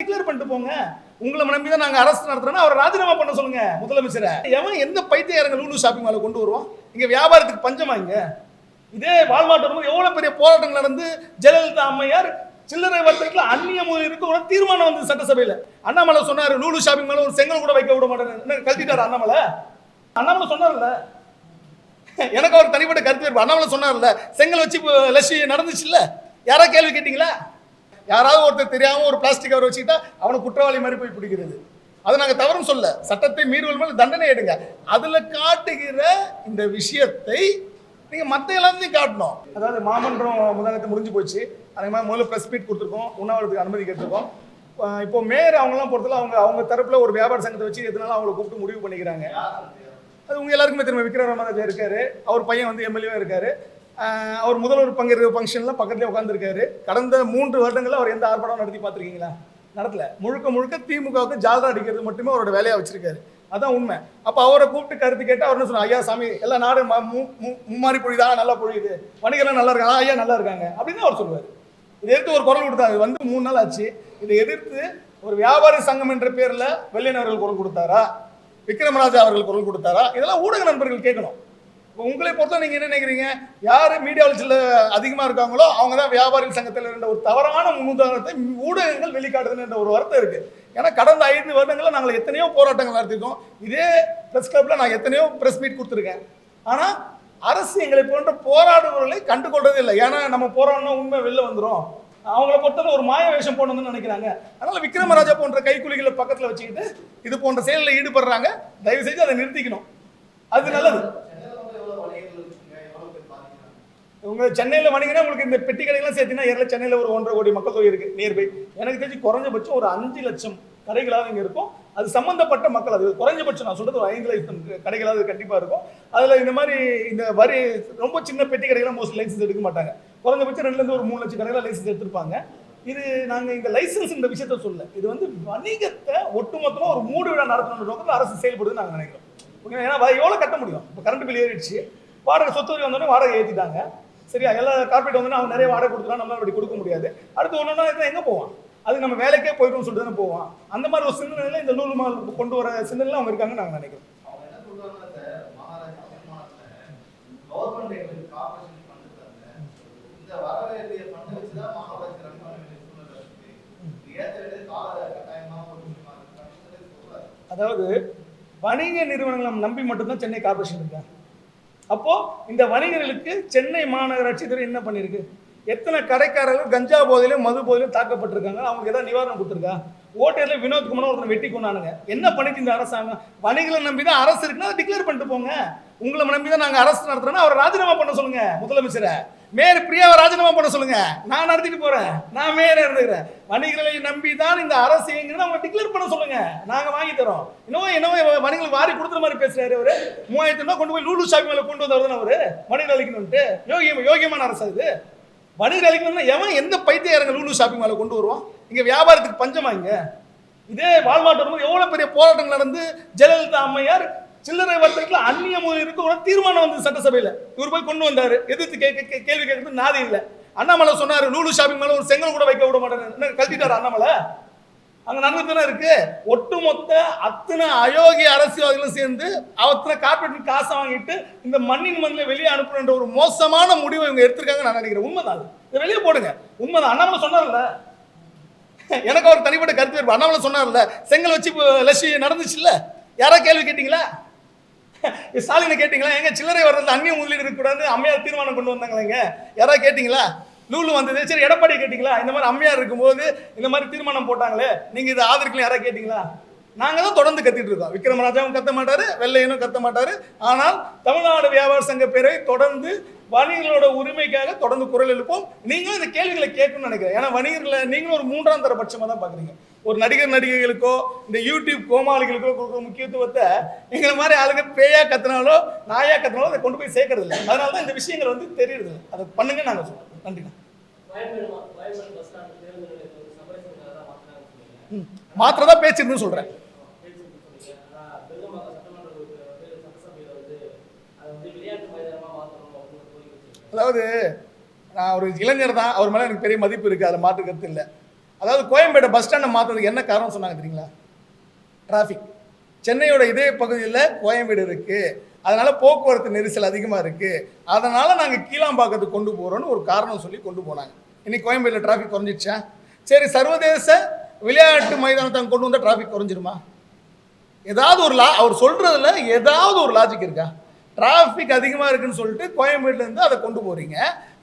Declare பண்ணிட்டு போங்க. உங்களை நம்பி தான் நாங்கள் அரசு நடத்துறோம்னா அவரை ராஜினாமா பண்ண சொல்லுங்க முதலமைச்சரை. எவன் எந்த பைத்தியாரங்க லூலு ஷாப்பிங் மாலை கொண்டு வருவோம் இங்கே வியாபாரத்துக்கு பஞ்சமா இங்கே? இதே வால்மார்ட் எவ்வளோ பெரிய போராட்டங்கள் நடந்து ஜெயலலிதா அம்மையார் சில்லறை வர்த்தகத்தில் அந்நிய மொழி இருக்க ஒரு தீர்மானம் வந்து சட்டசபையில். அண்ணாமலை சொன்னார் லூலு ஷாப்பிங் மேலே ஒரு செங்கல் கூட வைக்க விட மாட்டேன் கழட்டிட்டார் அண்ணாமலை? அண்ணாமலை சொன்னார்ல. எனக்கு அவர் தனிப்பட்ட கருத்து அண்ணாமலை சொன்னார்ல செங்கல் வச்சு இப்போ லட்சி நடந்துச்சுல்ல? யாராவது கேள்வி கேட்டீங்களா? யாராவது ஒருத்தர் தெரியாமல் ஒரு பிளாஸ்டிக் கவர் வச்சுக்கிட்டா அவனை குற்றவாளி மாதிரி போய் பிடிக்கிறது. அதை நாங்கள் தவறும் சொல்ல சட்டத்தை மீறுவல் மேலே தண்டனை எடுங்க. அதில் காட்டுகிற இந்த விஷயத்தை நீங்கள் மற்ற எல்லாத்தையும் காட்டணும். அதாவது மாமன்றம் முதானத்தை முடிஞ்சு போச்சு. அதே மாதிரி முதல்ல ப்ரெஸ் மீட் கொடுத்துருக்கோம். உண்ணாவிரத்துக்கு அனுமதி கேட்டிருக்கோம். இப்போ மேயர் அவங்கெல்லாம் பொறுத்தல அவங்க அவங்க தரப்பில் ஒரு வியாபார சங்கத்தை வச்சு எதனால அவங்கள கூப்பிட்டு முடிவு பண்ணிக்கிறாங்க. அது உங்க எல்லாருக்குமே திரும்ப விக்ரம் ராமராஜா இருக்காரு. அவர் பையன் வந்து எம்எல்ஏவாக இருக்காரு. அவர் முதல்வர் பங்கேற்கிற ஃபங்க்ஷனில் பக்கத்துலேயே உட்காந்துருக்காரு கடந்த மூன்று வருடங்களில் அவர் எந்த ஆர்ப்பாட்டம் நடத்தி பார்த்துருக்கீங்களா? நடத்தல. முழுக்க முழுக்க திமுகவுக்கு ஜால்ரா அடிக்கிறது மட்டுமே அவரோட வேலையாக வச்சிருக்காரு. அதான் உண்மை. அப்போ அவரை கூப்பிட்டு கருத்து கேட்டு அவர் என்ன சொன்னார் ஐயா சாமி எல்லா நாடு ம- மு- மு- மும்மாரி பொழியுதா. நல்லா பொழியுது. வணிகர்லாம் நல்லா இருக்காங்க. ஐயா நல்லா இருக்காங்க. அப்படின்னு அவர் சொல்லுவார். இதை எதிர்த்து ஒரு குரல் கொடுத்தாரு. இது வந்து மூணு நாள் ஆச்சு. இதை எதிர்த்து ஒரு வியாபாரி சங்கம் என்ற பேரில் வெள்ளையன் குரல் கொடுத்தாரா? விக்ரமராஜா அவர்கள் குரல் கொடுத்தாரா? இதெல்லாம் ஊடக நண்பர்கள் கேட்கணும். உங்களை பொறுத்த நீங்கள் என்ன நினைக்கிறீங்க? யார் மீடியாவில் அதிகமாக இருக்காங்களோ அவங்க தான் வியாபாரி சங்கத்தில் இருந்த ஒரு தவறான முன்னுதாரணத்தை ஊடகங்கள் வெளிக்காட்டுதுன்ற ஒரு வருத்தம் இருக்குது ஏன்னா கடந்த ஐந்து வருடங்களில் நாங்கள் எத்தனையோ போராட்டங்கள் நடத்திருக்கோம் இதே ப்ரெஸ் கிளப்பில் நான் எத்தனையோ ப்ரெஸ் மீட் கொடுத்துருக்கேன். ஆனால் அரசு எங்களை போன்ற போராடுபவர்களை கண்டுகொள்றதே இல்லை. ஏன்னா நம்ம போராடணும் உண்மை வெளில வந்துடும் அவங்கள பொறுத்தவரை ஒரு மாய வேஷம் போடணும்னு நினைக்கிறாங்க. அதனால விக்ரமராஜா போன்ற கைக்குலிகளை பக்கத்தில் வச்சுக்கிட்டு இது போன்ற செயலில் ஈடுபடுறாங்க. தயவு செஞ்சு அதை நிறுத்திக்கணும். அது நல்லது. உங்க சென்னையில் வணிகனா உங்களுக்கு இந்த பெட்டி கடைகள்லாம் சேர்த்தீங்கன்னா ஏரில் சென்னையில் ஒரு ஒன்றரை கோடி மக்கள் தொகை இருக்குது நியர்பை எனக்கு தெரிஞ்சு குறைஞ்சபட்சம் ஒரு அஞ்சு லட்சம் கடைகளாக இங்கே இருக்கும். அது சம்மந்தப்பட்ட மக்கள் அது குறைஞ்சபட்சம் நான் சொல்கிறது ஒரு ஐந்து லட்சம் கடைகளாக கண்டிப்பாக இருக்கும். அதில் இந்த மாதிரி இந்த வரி ரொம்ப சின்ன பெட்டி கடைகள்லாம் மோஸ்ட் லைசன்ஸ் எடுக்க மாட்டாங்க. குறைஞ்சபட்சம் ரெண்டுலேருந்து ஒரு மூணு லட்சம் கடைகளாக லைசன்ஸ் எடுத்திருப்பாங்க. இது நாங்கள் இந்த லைசன்ஸ் இந்த விஷயத்த சொல்ல இது வந்து வணிகத்தை ஒட்டுமொத்தமாக ஒரு மூடு விழா நடத்தணுன்ற நோக்கத்தில் அரசு செயல்படுதுன்னு நாங்கள் நினைக்கிறோம். ஓகே ஏன்னா எவ்வளோ கட்ட முடியும்? இப்போ கரண்ட் பில் ஏறிடுச்சு. வாடகை சொத்து வரி வந்தோடனே வாடகை ஏற்றிட்டாங்க சரியா? எல்லா கார்பரேட் வந்து அவங்க நிறைய வாடகை கொடுத்துட்டா நம்மளால அப்படி கொடுக்க முடியாது. அடுத்து ஒன்று ஒன்றா எங்கே போவான்? அது நம்ம வேலைக்கே போயிடும்னு சொல்லிட்டு தானே போவான். அந்த மாதிரி ஒரு சிந்தனையில இந்த லூலு மால் கொண்டு வர சிந்தனையில் அவங்க இருக்காங்கன்னு நாங்கள் நினைக்கிறோம். அதாவது வணிக நிறுவனங்களை நம்பி மட்டும்தான் சென்னை கார்பரேஷன் இருக்காங்க அப்போ இந்த வணிகர்களுக்கு சென்னை மாநகராட்சி துறை என்ன பண்ணியிருக்கு எத்தனை கடைக்காரர்கள் கஞ்சா போதையிலும் மது போதையிலும் தாக்கப்பட்டிருக்காங்க? அவங்களுக்கு ஏதாவது நிவாரணம் கொடுத்துருக்கா? ஓட்டேரில் வினோத்குமார் ஒருத்தனை வெட்டி கொண்டானுங்க. என்ன பண்ணிட்டு இந்த அரசாங்கம்? வணிகளை நம்பி தான் அரசு இருக்குன்னா டிக்ளேர் பண்ணிட்டு போங்க. உங்களை நம்பி தான் நாங்கள் அரசு நடத்துறோம்னா அவரை ராஜினாமா பண்ண சொல்லுங்க முதலமைச்சரை. மேயர் பிரியாவை ராஜினாமா பண்ண சொல்லுங்க. நான் நடத்திட்டு போறேன். நான் மேயர் இருந்துக்கிறேன் வணிகர்களை நம்பி தான் இந்த அரசு எங்கன்னு அவங்க டிக்ளேர் பண்ண சொல்லுங்க. நாங்க வாங்கி தரோம். இன்னும் என்னவோ வணிகர்களுக்கு வாரி கொடுத்துற மாதிரி பேசுறாரு அவரு. மூவாயிரத்தி ரூபாய் கொண்டு போய் லூலு ஷாப்பிங் மேல கொண்டு வந்தவர் அவரு. வணிகர் அளிக்கணும்ட்டு யோகியம் யோகியமான அரசு இது வணிகர் அளிக்கணும்னா எவன் எந்த பைத்தியக்காரங்க லூலு ஷாப்பிங் மேல கொண்டு வருவான்? இங்க வியாபாரத்துக்கு பஞ்சமா இங்க? இதே வால்மார்ட் வரும்போது எவ்வளவு பெரிய போராட்டங்கள் நடந்து ஜெயலலிதா அம்மையார் சில்லறை வர்த்தகத்தில் அந்நிய முதல் இருக்க ஒரு தீர்மானம் வந்து சட்டசபையில. இவர் போய் கொண்டு வந்தாரு. எதிர்த்து கேட்க கேள்வி கேட்கறது நாதி இல்லை. அண்ணாமலை சொன்னாரு லூலு ஷாப்பிங் மேலே ஒரு செங்கல் கூட வைக்க விட மாட்டேன் என்ன அண்ணாமலை? அங்க நடந்துட்டு தானே இருக்கு. ஒட்டுமொத்த அத்தனை அயோக்கிய அரசியல்வாதிகளும் சேர்ந்து அவத்தனை கார்பரேட் காசை வாங்கிட்டு இந்த மண்ணின் மண்ணில் வெளியே அனுப்புன்ற ஒரு மோசமான முடிவை இவங்க எடுத்திருக்காங்க நான் நினைக்கிறேன். உண்மைதான் இதை வெளியே போடுங்க. உண்மைதான். அண்ணாமலை சொன்னார்ல. எனக்கு அவர் தனிப்பட்ட கருத்து அண்ணாமலை சொன்னார்ல செங்கல் வச்சு இப்போ லட்சி நடந்துச்சுல்ல? யாராவது கேள்வி கேட்டீங்களா? ஸ்டாலினை கேட்டீங்களா? எங்க சில்லறை வர்றது அந்நிய முதலீடு இருக்கக்கூடாது அம்மையார் தீர்மானம் கொண்டு வந்தாங்களேங்க யாராவது கேட்டீங்களா? லூலு வந்தது. சரி எடப்பாடி கேட்டீங்களா? இந்த மாதிரி அம்மையார் இருக்கும்போது இந்த மாதிரி தீர்மானம் போட்டாங்களே நீங்க இதை ஆதரிக்கலாம் யாராவது கேட்டீங்களா? நாங்கள் தான் தொடர்ந்து கத்திட்டு இருக்கோம். விக்ரமராஜாவும் கத்த மாட்டாரு வெள்ளையனும் கத்த மாட்டாரு. ஆனால் தமிழ்நாடு வியாபார சங்க பேரை தொடர்ந்து வணிகர்களோட உரிமைக்காக தொடர்ந்து குரல் எழுப்போம். நீங்களும் இந்த கேள்விகளை கேட்கணும்னு நினைக்கிறேன். ஏன்னா வணிகர்களை நீங்களும் ஒரு மூன்றாம் தர பட்சமாக தான் பார்க்குறீங்க. ஒரு நடிகர் நடிகைகளுக்கோ இந்த யூடியூப் கோமாளிகளுக்கோ கொடுக்குற முக்கியத்துவத்தை எங்களை மாதிரி ஆளுங்க பேயா கத்துனாலோ நாயா கத்துனாலோ அதை கொண்டு போய் சேர்க்கறது இல்லை அதனால தான் இந்த விஷயங்கள் வந்து தெரியுது. அதை பண்ணுங்க நாங்க சொல்கிறோம் நன்றிண்ணா வயல்மேடு தான் மாத்தினாங்கன்னு மாத்திரதா சொல்றேன். அதாவது நான் ஒரு இளைஞர் தான். அவர் மேலே எனக்கு பெரிய மதிப்பு இருக்குது அதில் மாற்று கருத்து இல்லை. அதாவது கோயம்பேடு பஸ் ஸ்டாண்டை மாற்றுறதுக்கு என்ன காரணம் சொன்னாங்க தெரியுங்களா? டிராஃபிக் சென்னையோட இதே பகுதியில் கோயம்பேடு இருக்குது அதனால் போக்குவரத்து நெரிசல் அதிகமாக இருக்குது அதனால் நாங்கள் கீழாம்பாக்கத்துக்கு கொண்டு போகிறோன்னு ஒரு காரணம் சொல்லி கொண்டு போனாங்க. இன்னைக்கு கோயம்பேடில் டிராஃபிக் குறைஞ்சிடுச்சா? சரி சர்வதேச விளையாட்டு மைதானத்தை கொண்டு வந்தால் டிராஃபிக் குறைஞ்சிருமா ஏதாவது ஒரு லா அவர் சொல்கிறதுல ஏதாவது ஒரு லாஜிக் இருக்கா? டிராஃபிக் அதிகமாக இருக்குன்னு சொல்லிட்டு கோயம்பேட்டிலேருந்து அதை கொண்டு போகிறீங்க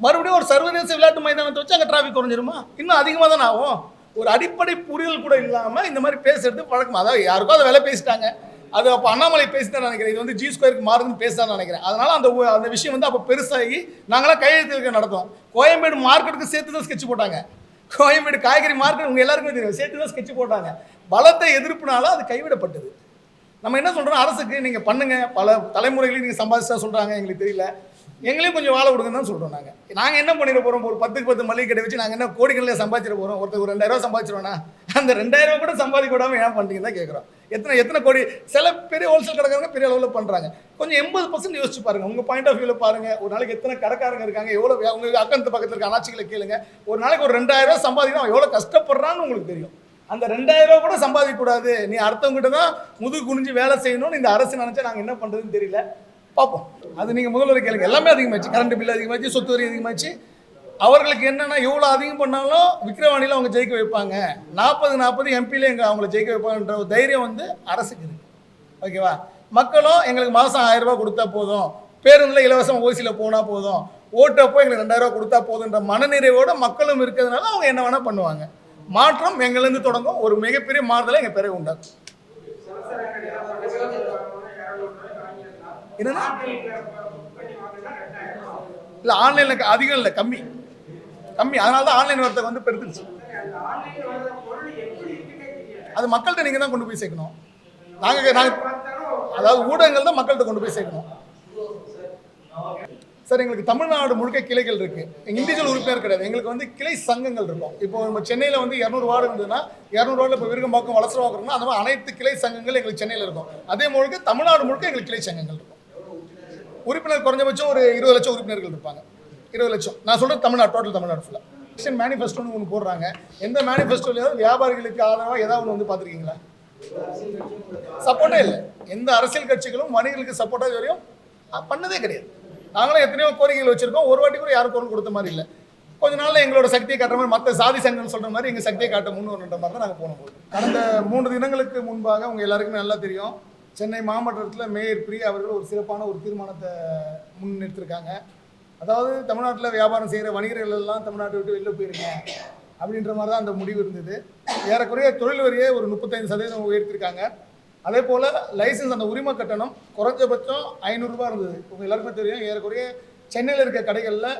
மறுபடியும் ஒரு சர்வதேச விளையாட்டு மைதானத்தை வச்சு அங்கே டிராஃபிக் குறைஞ்சிருமா? இன்னும் அதிகமாக தானே ஆகும். ஒரு அடிப்படை புரிதல் கூட இல்லாமல் இந்த மாதிரி பேசுறது பழக்கம். அதாவது யாருக்கோ அதை வேலை பேசிட்டாங்க. அது அப்போ அண்ணாமலை பேசிதான் நினைக்கிறேன். இது வந்து ஜி ஸ்கொயருக்கு மாறுதுன்னு பேசிதான் நினைக்கிறேன். அதனால அந்த அந்த விஷயம் வந்து அப்போ பெருசாகி நாங்களாம் கையெழுத்து நடத்தோம். கோயம்பேடு மார்க்கெட்டுக்கு சேர்த்து தான் ஸ்கெட்ச் போட்டாங்க. கோயம்பேடு காய்கறி மார்க்கெட் உங்கள் எல்லாருக்குமே தெரியும். சேர்த்து தான் ஸ்கெட்ச் போட்டாங்க. பலத்தை எதிர்ப்புனால அது கைவிடப்பட்டது. நம்ம என்ன சொல்கிறோம் அரசுக்கு நீங்கள் பண்ணுங்கள் பல தலைமுறைகளையும் நீங்கள் சம்பாதிச்சா சொல்கிறாங்க எங்களுக்கு தெரியல. எங்களையும் கொஞ்சம் வாழ விடுங்கன்னு தான் சொல்கிறோம் நாங்கள் நாங்கள் என்ன பண்ணிட போகிறோம் ஒரு பத்துக்கு பத்து மளிகை கடை வச்சு நாங்கள் என்ன கோடிகளில் சம்பாதிச்சிட போகிறோம் ஒருத்தர் ஒரு ரெண்டாயிரம் ரூபா சம்பாதிச்சிருவோம்னா அந்த ரெண்டாயிரம் ரூபா கூட சம்பாதிக்க விடாம ஏன் பண்ணிட்டீங்கன்னு தான் கேட்குறோம் எத்தனை எத்தனை கோடி? சில பெரிய ஹோல்சேல் கடைக்காரங்க பெரிய அளவில் பண்ணுறாங்க கொஞ்சம் எண்பது பர்சன்ட் யோசிச்சு பாருங்கள் உங்கள் பாயிண்ட் ஆஃப் வியூவில் பாருங்கள் ஒரு நாளைக்கு எத்தனை கடைக்காரங்க இருக்காங்க? எவ்வளோ உங்க அக்கத்து பக்கத்தில் இருக்க அனாட்சிகளை கேளுங்க ஒரு நாளைக்கு ஒரு ரெண்டாயிரம் ரூபா சம்பாதிக்கணும். எவ்வளோ கஷ்டப்படுறான்னு உங்களுக்கு தெரியும். அந்த ரெண்டாயிரம் ரூபா கூட சம்பாதிக்க கூடாது நீ அடுத்தவங்ககிட்ட தான் முதுகு குனிஞ்சு வேலை செய்யணும்னு இந்த அரசு நினைச்சா நாங்கள் என்ன பண்ணுறதுன்னு தெரியல. பார்ப்போம் அது நீங்கள் முதல்வர் கேளுங்க. எல்லாமே அதிகமாச்சு கரண்ட் பில் அதிகமாச்சு சொத்து வரி அதிகமாச்சு அவர்களுக்கு என்னன்னா எவ்வளோ அதிகம் பண்ணாலும் விக்ரவாணியில் அவங்க ஜெயிக்க வைப்பாங்க. நாற்பது நாற்பது எம்பியில் எங்கள் அவங்கள ஜெயிக்க வைப்பாங்கன்ற ஒரு தைரியம் வந்து அரசுக்கு இருக்கு. ஓகேவா? மக்களும் எங்களுக்கு மாதம் ஆயிரம் ரூபா கொடுத்தா போதும். பேருந்தில் இலவசம் ஓசியில் போனால் போதும். ஓட்டப்போ எங்களுக்கு ரெண்டாயிரம் கொடுத்தா போதுன்ற மனநிறைவோடு மக்களும் இருக்கிறதுனால அவங்க என்ன வேணால் பண்ணுவாங்க. மாற்றம் எங்கள்லேருந்து தொடங்கும்? ஒரு மிகப்பெரிய மாறுதலை எங்கள் பிறகு உண்டாக்கும். என்னன்னா இல்லை ஆன்லைனில் அதிகம் இல்லை கம்மி. கம்மி. அதனால தான் ஆன்லைன் வர்த்தகம் வந்து பெருத்துச்சு அது மக்கள்கிட்ட நீங்கள் தான் கொண்டு போய் சேர்க்கணும். நாங்கள் நாங்கள் அதாவது ஊடகங்கள் தான் மக்கள்கிட்ட கொண்டு போய் சேர்க்கணும். சார் எங்களுக்கு தமிழ்நாடு முழுக்க கிளைகள் இருக்கு. எங்க இண்டிவிஜுவல் உறுப்பினர் கிடையாது. எங்களுக்கு வந்து கிளை சங்கங்கள் இருக்கும். இப்போ நம்ம சென்னையில் வந்து இரநூறு வார்டு இருந்ததுன்னா இரநூறு வார்டில் இப்போ விருகம்பாக்கம் வளசரவாக்கம் அந்த மாதிரி அனைத்து கிளை சங்கங்கள் எங்களுக்கு சென்னையில் இருக்கும். அதே முழுக்க தமிழ்நாடு முழுக்க எங்களுக்கு கிளை சங்கங்கள் இருக்கும். உறுப்பினர் குறைஞ்சபட்சம் ஒரு இருபது லட்சம் உறுப்பினர்கள் இருப்பாங்க. இருபது லட்சம். நான் சொல்றது தமிழ்நாடு டோட்டல் தமிழ்நாடு ஃபுல்லாக எலெக்ஷன் மேனிஃபெஸ்டோன்னு ஒன்று போடுறாங்க. எந்த மேனிஃபெஸ்டோலையாவது வியாபாரிகளுக்கு ஆதரவாக ஏதாவது ஒன்று வந்து பார்த்துருக்கீங்களா? சப்போர்ட்டே இல்லை. எந்த அரசியல் கட்சிகளும் வணிகர்களுக்கு சப்போர்ட்டாக வரையும் பண்ணதே கிடையாது. நாங்களும் எத்தனையோ கோரிக்கைகள் வச்சிருக்கோம். ஒரு வாட்டி கூட யாரும் குரல் கொடுத்த மாதிரி இல்லை. கொஞ்ச நாள்ல எங்களோட சக்தியை காட்டுற மாதிரி மற்ற சாதி சங்கம் சொல்ற மாதிரி எங்க சக்தியை காட்ட முன் மாதிரி தான் நாங்கள் போன போது கடந்த மூன்று தினங்களுக்கு முன்பாக உங்க எல்லாருக்குமே நல்லா தெரியும். சென்னை மாவட்டத்தில் மேயர் பிரியா அவர்கள் ஒரு சிறப்பான ஒரு தீர்மானத்தை முன்னெடுத்திருக்காங்க அதாவது தமிழ்நாட்டில் வியாபாரம் செய்கிற வணிகர்கள் எல்லாம் தமிழ்நாட்டை விட்டு வெளில போயிருங்க அப்படின்ற மாதிரி தான் அந்த முடிவு இருந்தது. ஏறக்குறைய தொழில் வரியை ஒரு முப்பத்தைந்து சதவீதம் உயர்த்திருக்காங்க. அதே போல் லைசன்ஸ் அந்த உரிமை கட்டணம் குறைஞ்சபட்சம் ஐநூறுரூபா இருந்தது. உங்கள் எல்லாருக்குமே தெரியும். ஏறக்குறைய சென்னையில் இருக்க கடைகளில்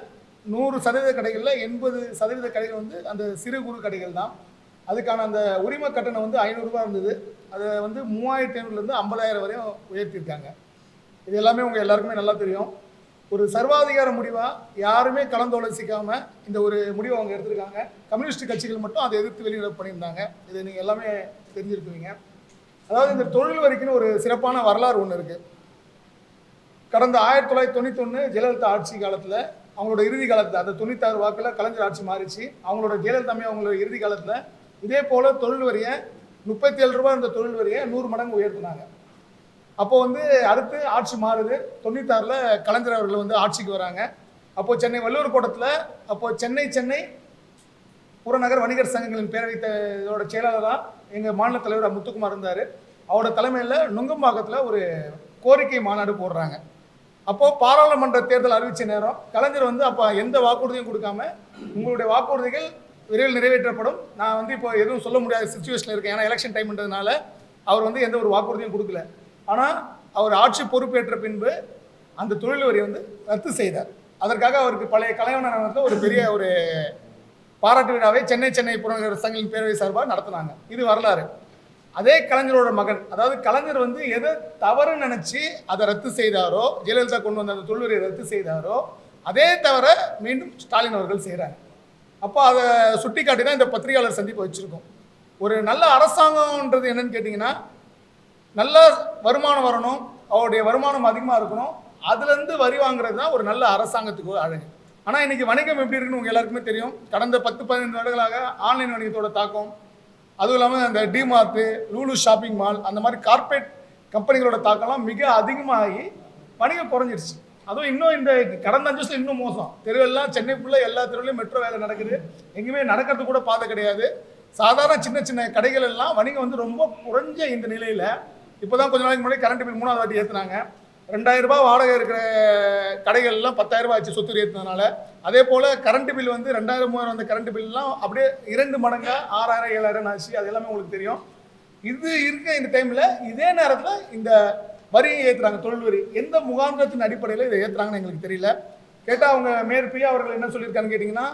நூறு சதவீத கடைகளில் எண்பது சதவீத கடைகள் வந்து அந்த சிறு குறு கடைகள் தான். அதுக்கான அந்த உரிமை கட்டணம் வந்து ஐநூறுரூபா இருந்தது. அதை வந்து மூவாயிரத்தி ஐநூறுலேருந்து ஐம்பதாயிரம் வரையும் உயர்த்தியிருக்காங்க. இது எல்லாமே உங்கள் எல்லாருக்குமே நல்லா தெரியும். ஒரு சர்வாதிகார முடிவாக யாருமே கலந்தோலசிக்காமல் இந்த ஒரு முடிவை அவங்க எடுத்திருக்காங்க. கம்யூனிஸ்ட் கட்சிகள் மட்டும் அதை எதிர்த்து வெளியிட பண்ணியிருந்தாங்க. இது நீங்கள் எல்லாமே தெரிஞ்சிருக்குவீங்க. அதாவது இந்த தொழில் வரிக்குன்னு ஒரு சிறப்பான வரலாறு ஒன்று இருக்குது கடந்த ஆயிரத்தி தொள்ளாயிரத்தி தொண்ணூத்தொன்று ஜெயலலிதா ஆட்சி காலத்தில் அவங்களோட இறுதி காலத்தில் அந்த தொண்ணூத்தாறு வாக்கில் கலைஞர் ஆட்சி மாறிச்சு. அவங்களோட ஜெயலலிதா அவங்களோட இறுதி காலத்தில் இதே போல் தொழில் வரியை முப்பத்தி ஏழு ரூபா இருந்த தொழில் வரியை நூறு மடங்கு உயர்த்தினாங்க. அப்போ வந்து அடுத்து ஆட்சி மாறுது. தொண்ணூத்தாறில் கலைஞர் அவர்கள் வந்து ஆட்சிக்கு வராங்க. அப்போது சென்னை வள்ளுவர் கோட்டத்தில் அப்போது சென்னை சென்னை புறநகர் வணிகர் சங்கங்களின் பேரவை இதோட செயலாளராக எங்கள் மாநில தலைவர் முத்துக்குமார் இருந்தார். அவரோட தலைமையில் நுங்கம்பாக்கத்தில் ஒரு கோரிக்கை மாநாடு போடுறாங்க. அப்போது பாராளுமன்ற தேர்தல் அறிவித்த நேரம் கலைஞர் வந்து அப்போ எந்த வாக்குறுதியும் கொடுக்காம உங்களுடைய வாக்குறுதிகள் விரைவில் நிறைவேற்றப்படும். நான் வந்து இப்போ எதுவும் சொல்ல முடியாத சுச்சுவேஷனில் இருக்கேன். ஏன்னா எலெக்ஷன் டைம்ன்றதுனால அவர் வந்து எந்த ஒரு வாக்குறுதியும் கொடுக்கல. ஆனால் அவர் ஆட்சி பொறுப்பேற்ற பின்பு அந்த தொழில் வரியை வந்து ரத்து செய்தார். அதற்காக அவருக்கு பழைய கலைவனத்தில் ஒரு பெரிய ஒரு பாராட்டு விழாவை சென்னை சென்னை புறநகர் சங்கங்களின் பேரவை சார்பாக நடத்தினாங்க. இது வரலாறு. அதே கலைஞரோட மகன் அதாவது கலைஞர் வந்து எதை தவறு நினச்சி அதை ரத்து செய்தாரோ ஜெயலலிதா கொண்டு வந்த அந்த தொழிலுரையை ரத்து செய்தாரோ அதே தவிர மீண்டும் ஸ்டாலின் அவர்கள் செய்கிறாங்க அப்போ அதை சுட்டி காட்டி தான் இந்த பத்திரிகையாளர் சந்திப்பு வச்சுருக்கோம். ஒரு நல்ல அரசாங்கம்ன்றது என்னன்னு கேட்டிங்கன்னா நல்ல வருமானம் வரணும் அவருடைய வருமானம் அதிகமாக இருக்கணும் அதுலேருந்து வரி வாங்குறது தான் ஒரு நல்ல அரசாங்கத்துக்கு ஒரு அழகு ஆனால் இன்றைக்கி வணிகம் எப்படி இருக்குன்னு உங்கள் எல்லாருக்குமே தெரியும். கடந்த பத்து பதினைந்து வருடங்களாக ஆன்லைன் வணிகத்தோட தாக்கம் அதுவும் இல்லாமல் அந்த டிமார்ட்டு லூலு ஷாப்பிங் மால் அந்த மாதிரி கார்ப்பரேட் கம்பெனிகளோட தாக்கம்லாம் மிக அதிகமாகி வணிகம் குறைஞ்சிருச்சு. அதுவும் இன்னும் இந்த கடந்த அஞ்சு வருஷம் இன்னும் மோசம். தெருவெல்லாம் சென்னைக்குள்ளே எல்லா தெருவிலையும் மெட்ரோ வேலை நடக்குது. எங்கேயுமே நடக்கிறது கூட பாதை கிடையாது. சாதாரண சின்ன சின்ன கடைகள் எல்லாம் வணிகம் வந்து ரொம்ப குறைஞ்ச இந்த நிலையில் இப்போ தான் கொஞ்ச நாளைக்கு முன்னாடி கரண்ட் பில் மூணாவது வாட்டி ஏற்றுனாங்க ரெண்டாயிரம் ரூபாய் வாடகை இருக்கிற கடைகள்லாம் பத்தாயிரம் ரூபாய் ஆச்சு சொத்து ஏற்றினால அதே போல் கரண்ட் பில் வந்து ரெண்டாயிரம் மூவாயிரம் வந்த கரண்ட் பில்லாம் அப்படியே இரண்டு மடங்காக ஆறாயிரம் ஏழாயிரம் ஆச்சு. அது எல்லாமே உங்களுக்கு தெரியும். இது இருக்க இந்த டைமில் இதே நேரத்தில் இந்த வரியை ஏற்றுறாங்க தொழில் வரி. எந்த முகாந்திரத்தின் அடிப்படையில் இதை ஏற்றுறாங்கன்னு எங்களுக்கு தெரியல. கேட்டால் அவங்க மேற்பியா அவர்கள் என்ன சொல்லியிருக்கான்னு கேட்டிங்கன்னா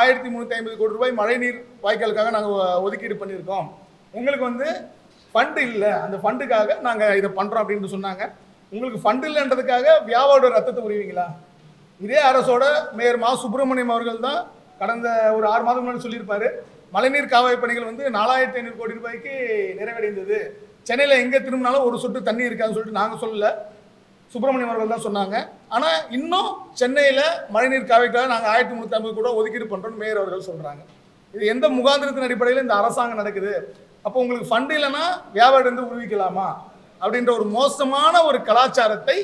ஆயிரத்தி முந்நூற்றி ஐம்பது கோடி ரூபாய் மழைநீர் வாய்க்காலுக்காக நாங்கள் ஒதுக்கீடு பண்ணியிருக்கோம். எங்களுக்கு வந்து ஃபண்டு இல்லை. அந்த ஃபண்டுக்காக நாங்கள் இதை பண்ணுறோம் அப்படின்னு சொன்னாங்க. உங்களுக்கு ஃபண்ட் இல்லைன்றதுக்காக வியாபாரோட ரத்தத்தை உரிவீங்களா இதே அரசோட மேயர் மா சுப்பிரமணியம் அவர்கள் தான் கடந்த ஒரு ஆறு மாதம் முன்னாடி சொல்லியிருப்பாரு மழைநீர் காவாய் பணிகள் வந்து நாலாயிரத்தி ஐநூறு கோடி ரூபாய்க்கு நிறைவடைந்தது. சென்னையில் எங்கே திரும்பினாலும் ஒரு சொட்டு தண்ணி இருக்காதுன்னு சொல்லிட்டு நாங்கள் சொல்லல. சுப்பிரமணியம் அவர்கள் தான் சொன்னாங்க. ஆனால் இன்னும் சென்னையில் மழைநீர் காவிக்காக நாங்கள் ஆயிரத்தி முந்நூற்றி ஐம்பது கூட ஒதுக்கீடு பண்ணுறோம்னு மேயர் அவர்கள் சொல்கிறாங்க இது எந்த முகாந்திரத்தின் அடிப்படையில் இந்த அரசாங்கம் நடக்குது? அப்போ உங்களுக்கு ஃபண்டு இல்லைன்னா வியாபாரம் வந்து உருவிக்கலாமா? அப்படின்ற ஒரு மோசமான ஒரு கலாச்சாரத்தை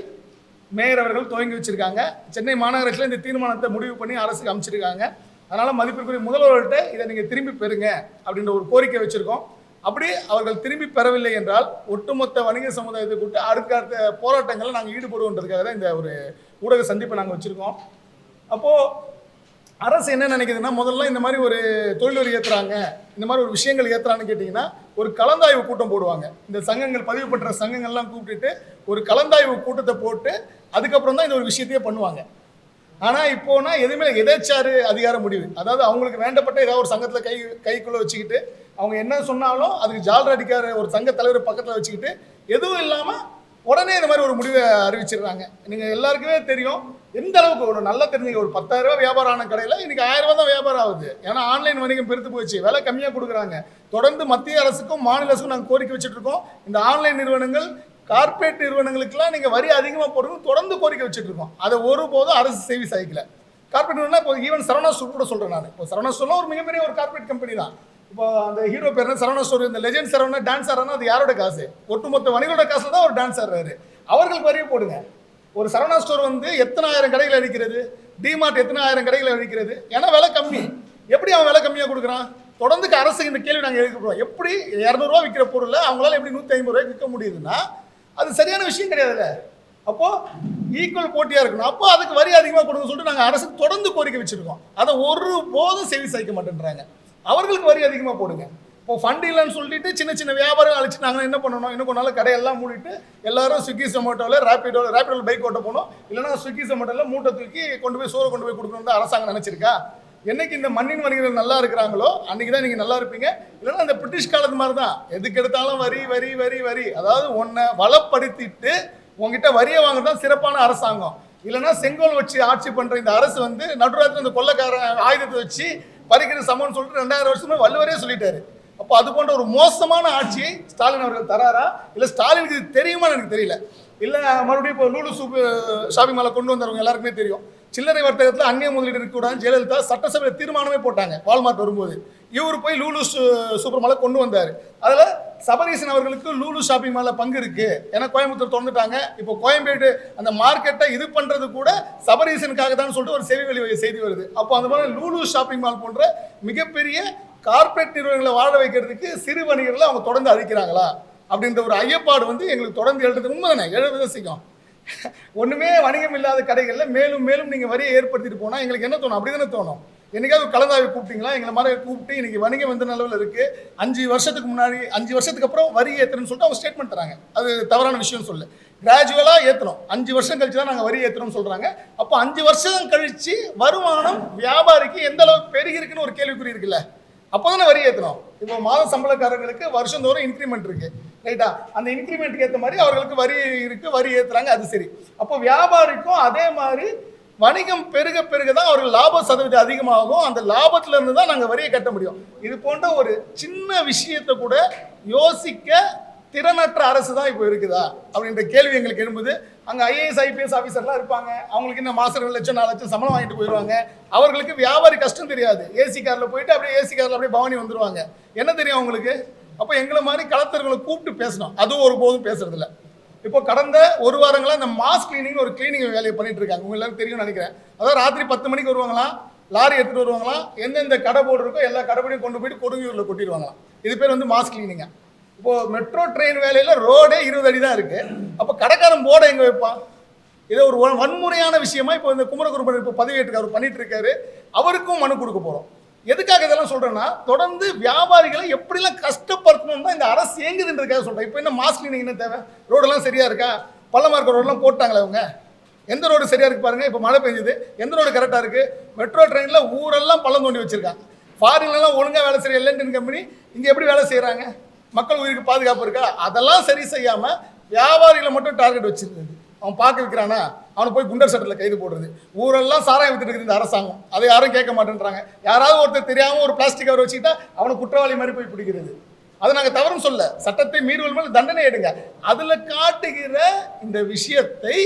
மேயர் அவர்கள் துவங்கி வச்சிருக்காங்க. சென்னை மாநகராட்சியில் இந்த தீர்மானத்தை முடிவு பண்ணி அரசுக்கு அமைச்சிருக்காங்க அதனால் மதிப்பிற்குரிய முதல்வர்கள்ட்ட இதை நீங்கள் திரும்பி பெறுங்க அப்படின்ற ஒரு கோரிக்கை வச்சுருக்கோம். அப்படி அவர்கள் திரும்பி பெறவில்லை என்றால் ஒட்டுமொத்த வணிக சமுதாயத்தை கூட்டு அடுத்த அடுத்த போராட்டங்களில் நாங்கள் ஈடுபடுவோன்றதுக்காக தான் இந்த ஒரு ஊடக சந்திப்பை நாங்கள் வச்சுருக்கோம். அப்போது அரசு என்ன நினைக்குதுன்னா முதல்ல இந்த மாதிரி ஒரு தொழில் ஏற்றுறாங்க இந்த மாதிரி ஒரு விஷயங்கள் ஏற்றுறான்னு கேட்டிங்கன்னா ஒரு கலந்தாய்வு கூட்டம் போடுவாங்க. இந்த சங்கங்கள் பதிவு பண்ணுற சங்கங்கள்லாம் கூப்பிட்டுட்டு ஒரு கலந்தாய்வு கூட்டத்தை போட்டு அதுக்கப்புறம் தான் இந்த ஒரு விஷயத்தையே பண்ணுவாங்க. ஆனால் இப்போனா எதுவுமே எதேச்சாரு அதிகார முடிவு. அதாவது அவங்களுக்கு வேண்டப்பட்ட ஏதாவது ஒரு சங்கத்தில் கை கைக்குள்ளே வச்சுக்கிட்டு அவங்க என்ன சொன்னாலும் அதுக்கு ஜால்ரா அடிக்கார ஒரு சங்க தலைவர் பக்கத்தில் வச்சுக்கிட்டு எதுவும் இல்லாமல் உடனே இந்த மாதிரி ஒரு முடிவை அறிவிச்சிடுறாங்க. நீங்கள் எல்லாருக்குமே தெரியும் எந்த அளவுக்கு ஒரு நல்லா தெரிஞ்சுங்க ஒரு பத்தாயிரம் ரூபாய் வியாபாரம் ஆன கடையில் இன்னைக்கு ஆயிரம் ரூபாய் தான் வியாபாரம் ஆகுது. ஏன்னா ஆன்லைன் வணிகம் பெருத்து போச்சு. விலை கம்மியாக கொடுக்குறாங்க. தொடர்ந்து மத்திய அரசுக்கும் மாநில அரசுக்கும் நாங்கள் கோரிக்கை வச்சுட்டு இருக்கோம். இந்த ஆன்லைன் நிறுவனங்கள் கார்ப்பரேட் நிறுவனங்களுக்கெல்லாம் நீங்கள் வரி அதிகமாக போடுறது தொடர்ந்து கோரிக்கை வச்சுட்டு இருக்கோம். அதை ஒருபோதும் அரசு சேவை சாய்க்கல. கார்பரேட் நிறுவனம் இப்போ ஈவன் சரவணா ஸ்டோர் கூட சொல்கிறேன் நான். இப்போ சரவணா ஸ்டோர்லாம் ஒரு மிகப்பெரிய ஒரு கார்பரேட் கம்பெனி தான். இப்போ அந்த ஹீரோ பேர் சரவணா ஸ்டோர் இந்த லெஜெண்ட் சரவணா டான்ஸ் ஆடுறா அது யாரோட காசு? ஒட்டுமொத்த வணிகரோட காசு தான் ஒரு டான்ஸ் ஆடுறாரு. அவர்களுக்கு வரியை போடுங்க. ஒரு சரவணா ஸ்டோர் வந்து எத்தனை ஆயிரம் கடைகள் அடிக்கிறது டிமார்ட் எத்தனை ஆயிரம் கடைகள் அடிக்கிறது ஏன்னா விலை கம்மி. எப்படி அவன் விலை கம்மியாக கொடுக்குறான்? தொடர்ந்து அரசு இந்த கேள்வி நாங்கள் எழுப்புறோம் எப்படி இரநூறுவா விற்கிற பொருளை அவங்களால எப்படி நூற்றி ஐம்பது ரூபாய்க்கு விற்க முடியுதுன்னா அது சரியான விஷயம் கிடையாதுல்ல அப்போது ஈக்குவல் போட்டியாக இருக்கணும். அப்போ அதுக்கு வரி அதிகமாக கொடுங்க சொல்லிட்டு நாங்கள் அரசு தொடர்ந்து கோரிக்கை வச்சுருக்கோம். அதை ஒரு போதும் செவி சாய்க்க மாட்டேன்றாங்க. அவர்களுக்கு வரி அதிகமாக போடுங்க. இப்போ ஃபண்ட் இல்லைன்னு சொல்லிட்டு சின்ன சின்ன வியாபாரம் அழிச்சு நாங்கள் என்ன பண்ணணும்? இன்னும் கொஞ்ச நாள் கடையெல்லாம் மூடிட்டு எல்லாரும் ஸ்விக்கி ஜொமேட்டோவில் ரேப்பிடோவில் ரேப்பிடோவில் பைக் ஓட்ட போகணும். இல்லைன்னா ஸ்விக்கி ஜொமேட்டோவில் மூட்டை தூக்கி கொண்டு போய் சோறு கொண்டு போய் கொடுக்கணும்னு அரசாங்கம் நினச்சிருக்கா? என்னைக்கு இந்த மண்ணின் வணிகர்கள் நல்லா இருக்கிறாங்களோ அன்னைக்கு தான் நீங்கள் நல்லா இருப்பீங்க. இல்லைன்னா அந்த பிரிட்டிஷ் காலத்து மாதிரி தான் எதுக்கு எடுத்தாலும் வரி வரி வரி வரி. அதாவது ஒன்றை வளப்படுத்திட்டு உங்ககிட்ட வரியை வாங்க தான் சிறப்பான அரசாங்கம். இல்லைன்னா செங்கோல் வச்சு ஆட்சி பண்ணுற இந்த அரசு வந்து நடுராத்திரி இந்த கொள்ளக்கார ஆயுதத்தை வச்சு பறிக்கிற சமம்னு சொல்லிட்டு ரெண்டாயிரம் வருஷமே வள்ளுவரே சொல்லிட்டாரு. அப்போ அது போன்ற ஒரு மோசமான ஆட்சியை ஸ்டாலின் அவர்கள் தராரா? இல்லை ஸ்டாலினுக்கு இது தெரியுமான்னு எனக்கு தெரியல. இல்லை மறுபடியும் இப்போ லூலு சூப்பு ஷாப்பிங் மாலை கொண்டு வந்தவங்க எல்லாருக்குமே தெரியும். சில்லறை வர்த்தகத்தில் அந்நிய முதலீடு இருக்கக்கூடாது ஜெயலலிதா சட்டசபையில் தீர்மானமே போட்டாங்க வால்மார்ட் வரும்போது. இவர் போய் லூலு சூப்பர் மாலை கொண்டு வந்தார். அதில் சபரீசன் அவர்களுக்கு லூலு ஷாப்பிங் மாலில் பங்கு இருக்குது ஏன்னா கோயம்புத்தூர் திறந்துட்டாங்க. இப்போ கோயம்பேடு அந்த மார்க்கெட்டை இது பண்ணுறது கூட சபரீசனுக்காக தான் சொல்லிட்டு ஒரு செய்தி வெளி செய்தி வருது. அப்போ அந்த மாதிரி லூலு ஷாப்பிங் மால் போன்ற மிகப்பெரிய கார்ப்பரேட் நிறுவனங்களை வாழ வைக்கிறதுக்கு சிறு வணிகர்களை அவங்க தொடர்ந்து அழிக்கிறாங்களா? அப்படின்ற ஒரு ஐயப்பாடு வந்து எங்களுக்கு தொடர்ந்து எழுதுறது உண்மை தானே எழுத செய்யும் ஒன்றுமே வணிகம் இல்லாத கடைகளில் மேலும் மேலும் நீங்கள் வரியை ஏற்படுத்திட்டு போனால் எங்களுக்கு என்ன தோணும்? அப்படி தானே தோணும். என்னைக்காவது கலந்தாவை கலந்தாய்வு கூப்பிட்டீங்களா? எங்களை மாதிரி கூப்பிட்டு இன்னைக்கு வணிகம் எந்த நிலவில் இருக்குது அஞ்சு வருஷத்துக்கு முன்னாடி அஞ்சு வருஷத்துக்கு அப்புறம் வரி ஏற்றுறேன்னு சொல்லிட்டு அவங்க ஸ்டேட்மெண்ட் தராங்க. அது தவறான விஷயம் சொல்லு கிராஜுவலாக ஏற்றணும் அஞ்சு வருஷம் கழிச்சு தான் நாங்கள் வரி ஏற்றுறோம்னு சொல்கிறாங்க அப்போ அஞ்சு வருஷம் கழித்து வருமானம் வியாபாரிக்கு எந்த அளவுக்கு பெருகிருக்குன்னு ஒரு கேள்விக்குறி இருக்குல்ல? அப்போ தானே வரி ஏற்றணும் இப்போ மாத சம்பளக்காரங்களுக்கு வருஷந்தோறும் இன்க்ரிமெண்ட் இருக்கு. ரைட்டா அந்த இன்க்ரிமெண்ட்டுக்கு ஏற்ற மாதிரி அவர்களுக்கு வரி இருக்கு வரி ஏற்றுறாங்க அது சரி. அப்போ வியாபாரிக்கும் அதே மாதிரி வணிகம் பெருக பெருக தான் அவர்கள் லாப சதவீதம் அதிகமாகும். அந்த லாபத்துல இருந்து தான் நாங்கள் வரியை கட்ட முடியும். இது போன்ற ஒரு சின்ன விஷயத்தை கூட யோசிக்க திறனற்ற அரசு தான் இப்போ இருக்குதா? அப்படின்ற கேள்வி எங்களுக்கு எழும்புது. அங்கே ஐஏஎஸ் ஐபிஎஸ் ஆஃபீஸர்லாம் இருப்பாங்க. அவங்களுக்கு என்ன மாதம் ரெண்டு லட்சம் நாலு லட்சம் சம்பளம் வாங்கிட்டு போயிடுவாங்க அவர்களுக்கு வியாபாரி கஷ்டம் தெரியாது. ஏசி காரில் போயிட்டு அப்படியே ஏசி காரில் அப்படியே பவானி வந்துடுவாங்க என்ன தெரியும் அவங்களுக்கு? அப்போ எங்களை மாதிரி களத்தர்களை கூப்பிட்டு பேசணும். அதுவும் ஒருபோதும் பேசுறதில்ல. இப்போ கடந்த ஒரு வாரங்களா இந்த மாஸ் கிளீனிங் ஒரு கிளீனிங் வேலையை பண்ணிட்டு இருக்காங்க. உங்களுக்கு எல்லாரும் தெரியும்னு நினைக்கிறேன். அதாவது ராத்திரி பத்து மணிக்கு வருவாங்களாம் லாரி எடுத்துட்டு வருவாங்களாம் எந்தெந்த கடை போர்டு இருக்கோ எல்லா கடைப்படியும் கொண்டு போயிட்டு கொடுங்கியூரில் கொட்டிடுவாங்களாம். இது பேர் வந்து மாஸ் கிளீனிங்கா இப்போ மெட்ரோ ட்ரெயின் வேலையில் ரோடே இருபது அடி தான் இருக்கு. அப்போ கடைக்காரன் போர்டை எங்கே வைப்பான்? இதை ஒரு வன்- வன்முறையான விஷயமா இப்போ இந்த குமரகுருபன் இப்போ பதவியேற்றுக்கு அவர் பண்ணிட்டு இருக்காரு அவருக்கும் மனு கொடுக்க போகிறோம் எதுக்காக இதெல்லாம் சொல்கிறேன்னா தொடர்ந்து வியாபாரிகளை எப்படிலாம் கஷ்டப்படுத்தணும் தான் இந்த அரசு இயங்குதுன்றதுக்காக சொல்கிறேன் இப்போ என்ன மாஸ்க் நீங்கள் என்ன தேவை? ரோடெல்லாம் சரியாக இருக்கா? பள்ளமாக இருக்க ரோடெல்லாம் போட்டாங்களே அவங்க எந்த ரோடு சரியாக இருக்கு பாருங்க. இப்போ மழை பெஞ்சுது. எந்த ரோடு கரெக்டாக இருக்குது மெட்ரோ ட்ரெயினில் ஊரெல்லாம் பள்ளம் தோண்டி வச்சிருக்காங்க. ஃபாரின்லாம் ஒழுங்காக வேலை செய்கிற எல்என்டின் கம்பெனி இங்கே எப்படி வேலை செய்கிறாங்க மக்கள் உயிருக்கு பாதுகாப்பு இருக்கா? அதெல்லாம் சரி செய்யாமல் வியாபாரிகளை மட்டும் டார்கெட் வச்சிருந்தது அவன் பார்க்க வைக்கிறானா? அவனை போய் குண்டர் சட்டத்தில் கைது போடுறது. ஊரெல்லாம் சாராயம் வித்துட்டு இருக்குது இந்த அரசாங்கம். அதை யாரும் கேட்க மாட்டேன்றாங்க. யாராவது ஒருத்தர் தெரியாமல் ஒரு பிளாஸ்டிக் கவர் வச்சுக்கிட்டா அவனை குற்றவாளி மாதிரி போய் பிடிக்கிறது. அதை நாங்கள் தவறும் சொல்ல சட்டத்தை மீறுவல் மேலே தண்டனை எடுங்க. அதில் காட்டுகிற இந்த விஷயத்தை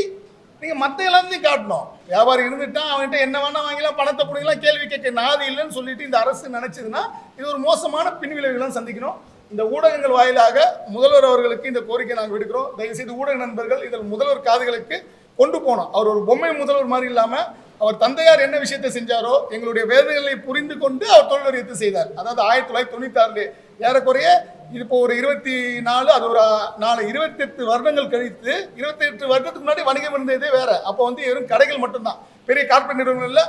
நீங்கள் மற்ற எல்லாத்தையும் காட்டணும். வியாபாரி இருந்துட்டான் அவன்கிட்ட என்ன வேணா வாங்கிலாம் பணத்தை பிடிக்கலாம் கேள்வி கேட்க நாதி இல்லைன்னு சொல்லிட்டு இந்த அரசு நினச்சதுன்னா இது ஒரு மோசமான பின்விளைவுகள்லாம் சந்திக்கணும். இந்த ஊடகங்கள் வாயிலாக முதல்வர் அவர்களுக்கு இந்த கோரிக்கை நாங்கள் விடுக்கிறோம். தயவுசெய்து ஊடக நண்பர்கள் இதில் முதல்வர் காதுகளுக்கு கொண்டு போனோம் அவர் ஒரு பொம்மை முதல்வர் மாதிரி இல்லாமல் அவர் தந்தையார் என்ன விஷயத்தை செஞ்சாரோ எங்களுடைய வேதனைகளை புரிந்து கொண்டு அவர் தொழில் செய்தார். அதாவது ஆயிரத்தி தொள்ளாயிரத்தி தொண்ணூத்தி ஆறுல ஏறக்குறைய இப்போ ஒரு இருபத்தி நாலு அது ஒரு நாலு இருபத்தெட்டு வருடங்கள் கழித்து இருபத்தெட்டு வருடத்துக்கு முன்னாடி வணிகம் இருந்ததே வேற. அப்போ வந்து வெறும் கடைகள் மட்டும்தான். பெரிய கார்பரேட் நிறுவனங்கள் இல்லை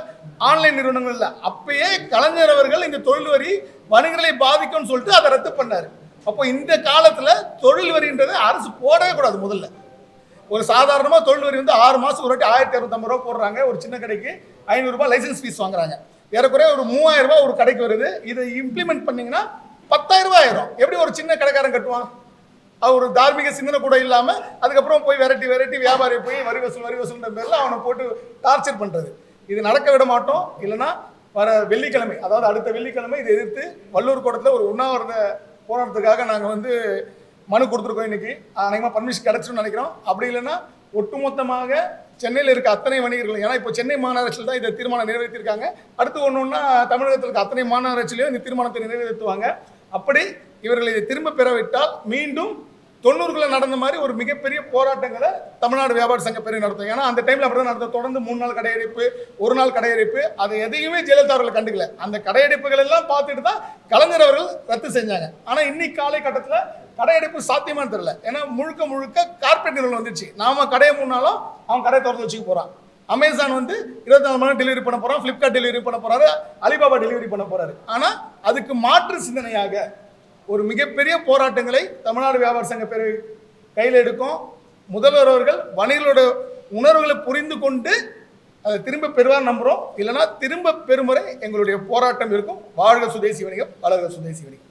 ஆன்லைன் நிறுவனங்கள் இல்லை. அப்பயே கலைஞர் அவர்கள் இந்த தொழில் வரி வணிகர்களை பாதிக்கும்னு சொல்லிட்டு அதை ரத்து பண்ணார். அப்போ இந்த காலத்தில் தொழில் வரின்றதை அரசு போடவே கூடாது முதல்ல. ஒரு சாதாரணமாக தொழில் வரி வந்து ஆறு மாதம் ஒரு வாட்டி ஆயிரத்தி இரநூத்தம்பது ரூபா போடுறாங்க. ஒரு சின்ன கடைக்கு ஐநூறுரூபா லைசன்ஸ் ஃபீஸ் வாங்குறாங்க. ஏறக்குறைய ஒரு மூவாயிரம் ரூபாய் ஒரு கடைக்கு வருது. இதை இம்ப்ளிமெண்ட் பண்ணிங்கன்னா பத்தாயிரம் ரூபாய் ஆயிரும் எப்படி ஒரு சின்ன கடைக்காரன் கட்டுவான்? அவர் ஒரு தார்மீக சிந்தனை கூட இல்லாமல் அதுக்கப்புறம் போய் வெரைட்டி வெரைட்டி வியாபாரி போய் வரி வசூல் வரி வசூல்ன்ற பேரில் அவனை போட்டு டார்ச்சர் பண்ணுறது இது நடக்க விட மாட்டோம். இல்லைன்னா வர வெள்ளிக்கிழமை அதாவது அடுத்த வெள்ளிக்கிழமை இதை எதிர்த்து வள்ளூர் கோட்டத்தில் ஒரு உண்ணாவிரத போராட்டத்துக்காக நாங்கள் வந்து மனு கொடுத்துருக்கோம் இன்னைக்கு. அநேகமாக பர்மிஷன் கிடச்சிருன்னு நினைக்கிறோம். அப்படி இல்லைன்னா ஒட்டுமொத்தமாக சென்னையில் இருக்க அத்தனை வணிகர்கள் ஏன்னா இப்போ சென்னை மாநகராட்சியில் தான் இதை தீர்மானம் நிறைவேற்றிருக்காங்க. அடுத்து ஒன்று ஒன்றா தமிழகத்தில் இருக்க அத்தனை மாநகராட்சியிலையும் இந்த தீர்மானத்தை நிறைவேற்றுவாங்க. அப்படி இவர்கள் இதை திரும்ப பெறவிட்டால் மீண்டும் தொண்ணூறுகளில் நடந்த மாதிரி ஒரு மிகப்பெரிய போராட்டங்களை தமிழ்நாடு வியாபார சங்க பேரை நடத்தும். ஏன்னா அந்த டைமில் அப்படி நடந்த தொடர்ந்து மூணு நாள் கடையடைப்பு ஒரு நாள் கடையடைப்பு. அதை எதையுமே ஜெயலலிதா அவர்கள் கண்டுக்கல. அந்த கடையடைப்புகள் எல்லாம் பார்த்துட்டு தான் கலைஞர் அவர்கள் ரத்து செஞ்சாங்க. ஆனால் இன்னைக்கு காலை கட்டத்துல கடையடைப்பு சாத்தியமானு தெரியல. ஏன்னா முழுக்க முழுக்க கார்பரேட் நிறுவனம் வந்துச்சு. நாம கடையை மூணாலும் அவன் கடையை திறந்து வச்சுக்க போகிறான் அமேசான் வந்து இருபத்தி நாலு மணி டெலிவரி பண்ண போகிறோம் ஃப்ளிப்கார்ட் டெலிவரி பண்ண போறாரு அலிபாபா டெலிவரி பண்ண போறாரு. ஆனா அதுக்கு மாற்று சிந்தனையாக ஒரு மிகப்பெரிய போராட்டங்களை தமிழ்நாடு வியாபார சங்க பேரவை கையில் எடுக்கும் முதல்வர் அவர்கள் வணிகர்களோட உணர்வுகளை புரிந்து கொண்டு அதை திரும்ப பெறுவார் நம்புறோம். இல்லைன்னா திரும்ப பெறுமுறை எங்களுடைய போராட்டம் இருக்கும். வாழ்க சுதேசி வணிகம் வளர்க சுதேசி வணிகம்.